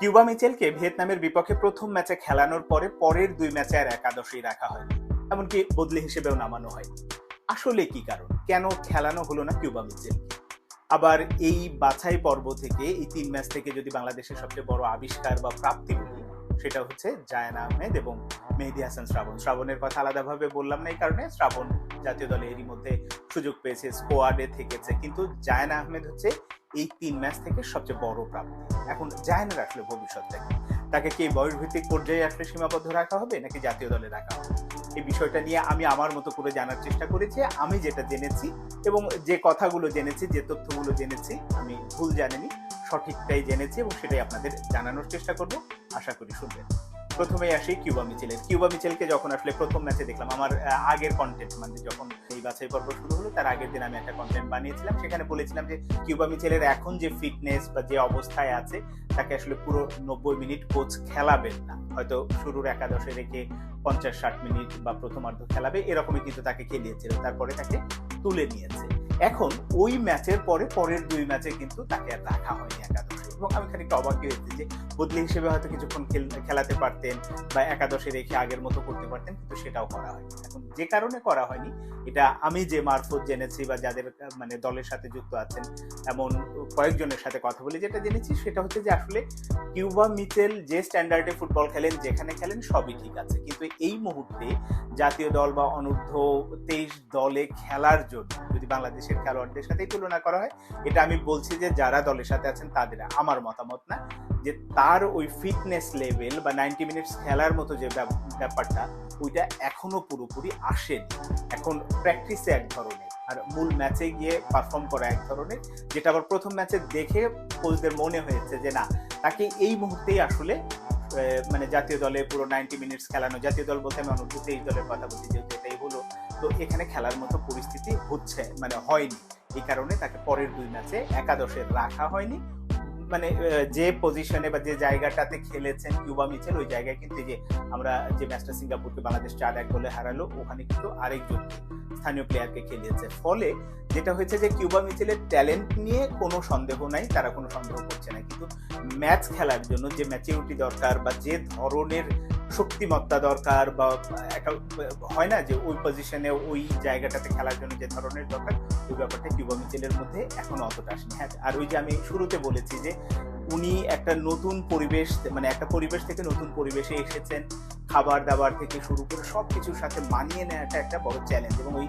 Cuba মিচেলকে ভিয়েতনামের বিপক্ষে প্রথম ম্যাচে খেলানোর পরে পরের দুই ম্যাচে আর একাদশেই রাখা হয়নি। এমনকি বদলি হিসেবেও নামানো হয় আসলে কি কারণ? কেন খেলানো হলো না কিউবা মিচেলকে? আবার এই বাছাই পর্ব থেকে এই তিন ম্যাচ থেকে যদি বাংলাদেশের সবচেয়ে বড় আবিষ্কার বা প্রাপ্তি বলি, সেটা হচ্ছে জায়ান আহমেদ এবং মেহেদি হাসান শ্রাবণ। শ্রাবণের কথা আলাদাভাবে বললাম না এই কারণে, শ্রাবণ জাতীয় দলে এরই মধ্যে সুযোগ পেয়েছে স্কোয়াডে থেকেছে। কিন্তু জায়ান আহমেদ হচ্ছে এই তিন ম্যাচ থেকে সবচেয়ে বড় প্রাপ্তি। এখন জায়ানের আসলে ভবিষ্যৎ থেকে তাকে কি বয়সভিত্তিক পর্যায়ে আসলে সীমাবদ্ধ রাখা হবে, নাকি জাতীয় দলে রাখা হবে? এই বিষয়টা নিয়ে আমি আমার মতো করে জানার চেষ্টা করেছি, আমি যেটা জেনেছি এবং যে কথাগুলো জেনেছি, যে তথ্যগুলো জেনেছি, আমি ভুল জানিনি, সঠিকটাই জেনেছি এবং সেটাই আপনাদের জানানোর চেষ্টা করব। আশা করি শুনবেন। প্রথমেই আসি কিউবা মিচেলের কিউবা মিচেলকে যখন আসলে প্রথম ম্যাচে দেখলাম, আমার আগের কন্টেন্ট মানে যখন এই বাছাই পর্ব শুরু হলো, তার আগের দিন আমি একটা কন্টেন্ট বানিয়েছিলাম। সেখানে বলেছিলাম যে কিউবা মিচেলের এখন যে ফিটনেস বা যে অবস্থায় আছে, তাকে আসলে পুরো নব্বই মিনিট কোচ খেলাবেন না। হয়তো শুরুর একাদশে রেখে পঞ্চাশ ষাট মিনিট বা প্রথমার্ধ খেলাবে, এরকমই কিন্তু তাকে খেলিয়েছিল। তারপরে তাকে তুলে নিয়েছে। এখন ওই ম্যাচের পরে, পরের দুই ম্যাচে কিন্তু তাকে আর রাখা হয়নি একাদশে। এবং আমি খানিকটা অবাক হয়েছি যে বদলি হিসেবে হয়তো কিছুক্ষণ খেল- খেলাতে পারতেন বা একাদশে রেখে আগের মতো করতে পারতেন, কিন্তু সেটাও করা হয়নি। এখন যে কারণে করা হয়নি, এটা আমি যে মারফত জেনেছি বা যাদের মানে দলের সাথে যুক্ত আছেন, এমন কয়েকজনের সাথে কথা বলি, যেটা জেনেছি সেটা হচ্ছে যে আসলে কিউবা মিচেল যে স্ট্যান্ডার্ডে ফুটবল খেলেন, যেখানে খেলেন, সবই ঠিক আছে। কিন্তু এই মুহূর্তে জাতীয় দল বা অনূর্ধ্ব তেইশ দলে খেলার জন্য, যদি বাংলাদেশের খেলোয়াড়দের সাথেই তুলনা করা হয়। এটা আমি বলছি যে যারা দলের সাথে আছেন, তাদের আমার মতামত না। যে তার ওই ফিটনেস লেভেল বা নাইনটি মিনিটস খেলার মতো যে ব্যাপারটা, ওইটা এখনও পুরোপুরি আসেনি। এখন প্র্যাকটিসে এক ধরনের, আর মূল ম্যাচে গিয়ে পারফর্ম করা এক ধরনের। যেটা আবার প্রথম ম্যাচে দেখে কোচদের মনে হয়েছে যে না, তাকে এই মুহূর্তেই আসলে মানে জাতীয় দলে পুরো নাইনটি মিনিটস খেলানো, জাতীয় দল বলতে আমি অনুভূত এই দলের কথা বলছি, যেহেতু এটাই হলো তো এখানে খেলার মতো পরিস্থিতি হচ্ছে মানে হয়নি। এই কারণে তাকে পরের দুই ম্যাচে একাদশে রাখা হয়নি। মানে যে পজিশনে বা যে জায়গাটাতে খেলেছেন কিউবা মিচেল, ওই জায়গায় কিন্তু যে আমরা যে ম্যাচটা সিঙ্গাপুরকে বাংলাদেশ চার এক গোলে হারালো, ওখানে কিন্তু আরেকজন স্থানীয় প্লেয়ারকে খেলিয়েছে। ফলে যেটা হয়েছে যে কিউবা মিচেলের ট্যালেন্ট নিয়ে কোনো সন্দেহ নাই, তারা কোনো সন্দেহ করছে না। কিন্তু ম্যাচ খেলার জন্য যে ম্যাচিউরিটি দরকার বা যে ধরনের শক্তিমত্তা দরকার বা একটা, হয় না যে ওই পজিশনে ওই জায়গাটাতে খেলার জন্য যে ধরনের দরকার, ওই ব্যাপারটা কিউবা মিচেলের মধ্যে এখনও অতটা আসেনি। হ্যাঁ আর ওই যে আমি শুরুতে বলেছি যে উনি একটা নতুন পরিবেশ মানে একটা পরিবেশ থেকে নতুন পরিবেশে এসেছেন খাবার দাবার থেকে শুরু করে সব কিছুর সাথে মানিয়ে নেওয়াটা একটা বড় চ্যালেঞ্জ এবং ওই